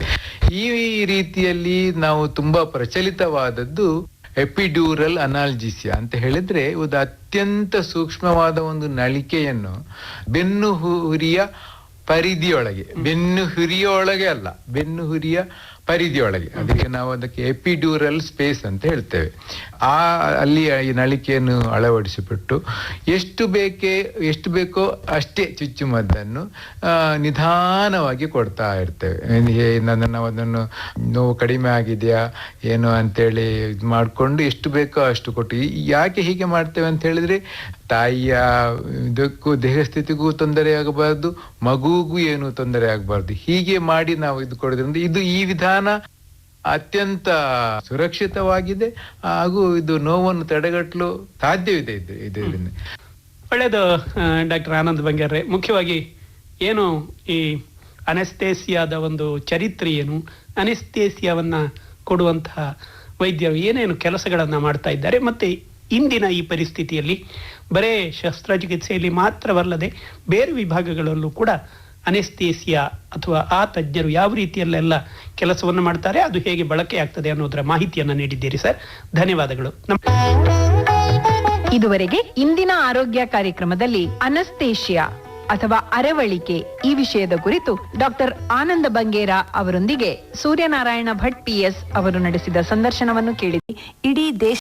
ಈ ರೀತಿಯಲ್ಲಿ ನಾವು ತುಂಬಾ ಪ್ರಚಲಿತವಾದದ್ದು ಎಪಿಡ್ಯೂರಲ್ ಅನಾಲ್ಜಿಸಿಯಾ ಅಂತ ಹೇಳಿದ್ರೆ ಒಂದು ಅತ್ಯಂತ ಸೂಕ್ಷ್ಮವಾದ ಒಂದು ನಳಿಕೆಯನ್ನು ಬೆನ್ನು ಹುರಿಯ ಪರಿಧಿಯೊಳಗೆ, ಬೆನ್ನು ಹುರಿಯೊಳಗೆ ಅಲ್ಲ, ಬೆನ್ನು ಹುರಿಯ ಪರಿಧಿಯೊಳಗೆ. ಅದಕ್ಕೆ ನಾವು ಅದಕ್ಕೆ ಎಪಿಡ್ಯೂರಲ್ ಸ್ಪೇಸ್ ಅಂತ ಹೇಳ್ತೇವೆ. ಆ ಅಲ್ಲಿ ಈ ನಳಿಕೆಯನ್ನು ಅಳವಡಿಸಿಬಿಟ್ಟು ಎಷ್ಟು ಬೇಕೇ, ಎಷ್ಟು ಬೇಕೋ ಅಷ್ಟೇ ಚುಚ್ಚುಮದ್ದನ್ನು ನಿಧಾನವಾಗಿ ಕೊಡ್ತಾ ಇರ್ತೇವೆ. ನನ್ನ- ನಾವು ಅದನ್ನು ನೋವು ಕಡಿಮೆ ಆಗಿದೆಯಾ, ಏನು ಅಂತೇಳಿ ಇದು ಮಾಡಿಕೊಂಡು ಎಷ್ಟು ಬೇಕೋ ಅಷ್ಟು ಕೊಟ್ಟು. ಯಾಕೆ ಹೀಗೆ ಮಾಡ್ತೇವೆ ಅಂತ ಹೇಳಿದ್ರೆ, ತಾಯಿಯ ಇದಕ್ಕೂ ದೇಹ ಸ್ಥಿತಿಗೂ ತೊಂದರೆ ಆಗಬಾರ್ದು, ಮಗುಗೂ ಏನು ತೊಂದರೆ ಆಗಬಾರ್ದು. ಹೀಗೆ ಮಾಡಿ ನಾವು ಇದು ಕೊಡೋದ್ರಿಂದ ಇದು ಈ ವಿಧಾನ ಅತ್ಯಂತ ಸುರಕ್ಷಿತವಾಗಿದೆ ಹಾಗೂ ಇದು ನೋವನ್ನು ತಡೆಗಟ್ಟಲು ಸಾಧ್ಯವಿದೆ ಇದು ಇದರಿಂದ ಒಳ್ಳೆಯದು ಡಾಕ್ಟರ್ ಆನಂದ್ ಬಂಗಾರ್ರೆ. ಮುಖ್ಯವಾಗಿ ಏನು ಈ ಅನೆಸ್ತೇಸಿಯಾದ ಒಂದು ಚರಿತ್ರೆ ಏನು? ಅನೆಸ್ತೇಸಿಯಾವನ್ನ ಕೊಡುವಂತಹ ವೈದ್ಯರು ಏನೇನು ಕೆಲಸಗಳನ್ನ ಮಾಡ್ತಾ ಇದ್ದಾರೆ? ಮತ್ತೆ ಇಂದಿನ ಈ ಪರಿಸ್ಥಿತಿಯಲ್ಲಿ ಬರೇ ಶಸ್ತ್ರಚಿಕಿತ್ಸೆಯಲ್ಲಿ ಮಾತ್ರವಲ್ಲದೆ ಬೇರೆ ವಿಭಾಗಗಳಲ್ಲೂ ಕೂಡ ಅನೆಸ್ತೇಸಿಯಾ ಅಥವಾ ಆ ತಜ್ಞರು ಯಾವ ರೀತಿಯಲ್ಲೆಲ್ಲ ಕೆಲಸವನ್ನು ಮಾಡ್ತಾರೆ, ಅದು ಹೇಗೆ ಬಳಕೆ ಆಗ್ತದೆ ಅನ್ನೋದರ ಮಾಹಿತಿಯನ್ನ ನೀಡಿದ್ದೀರಿ ಸರ್. ಧನ್ಯವಾದಗಳು. ಇದುವರೆಗೆ ಇಂದಿನ ಆರೋಗ್ಯ ಕಾರ್ಯಕ್ರಮದಲ್ಲಿ ಅನಸ್ತೇಷಿಯಾ ಅಥವಾ ಅರವಳಿಕೆ ಈ ವಿಷಯದ ಕುರಿತು ಡಾಕ್ಟರ್ ಆನಂದ ಬಂಗೇರ ಅವರೊಂದಿಗೆ ಸೂರ್ಯನಾರಾಯಣ ಭಟ್ ಪಿಎಸ್ ಅವರು ನಡೆಸಿದ ಸಂದರ್ಶನವನ್ನು ಕೇಳಿದೆ ಇಡೀ ದೇಶ